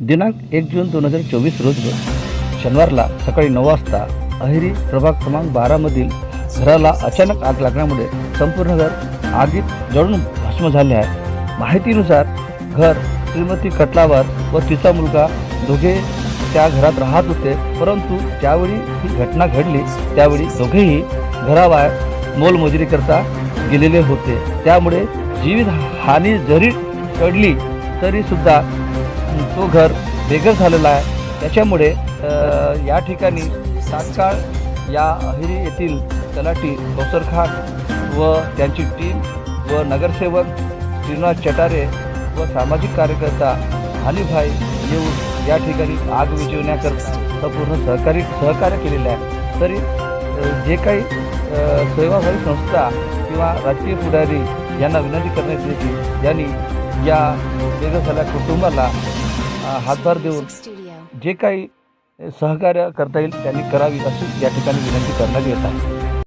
दिनांक एक जून दोन हजार चोवीस रोज शनिवारला सकाळी नऊ वाजता अहेरी प्रभाग क्रमांक बारामधील घराला अचानक आग लागण्यामुळे संपूर्ण घर आगीत जळून भस्म झाले आहे. माहितीनुसार घर श्रीमती कटलावर व तिचा मुलगा दोघे त्या घरात राहत होते परंतु ज्यावेळी ही घटना घडली त्यावेळी दोघेही घराबाहेर मोलमजुरी करता गेलेले होते. त्यामुळे जीवित हानी जरी टळली तरीसुद्धा तो घर बेघर झालेला आहे. त्याच्यामुळे या ठिकाणी तात्काळ या अहिरी येथील तलाठी कौसर खान व त्यांची टीम व नगरसेवक श्रीनाथ चटारे व सामाजिक कार्यकर्ता हानीभाई येऊन या ठिकाणी आग विजवण्याकरता संपूर्ण सहकारी सहकार्य केलेले आहे. तरी जे काही सेवाभावी संस्था किंवा राजकीय पुढारी यांना विनंती करण्यात येते यांनी या वेगळं झाल्या कुटुंबाला हातभार देऊन जे काही सहकार्य करता येईल त्यांनी करावी अशी या ठिकाणी विनंती करण्यात येत आहे.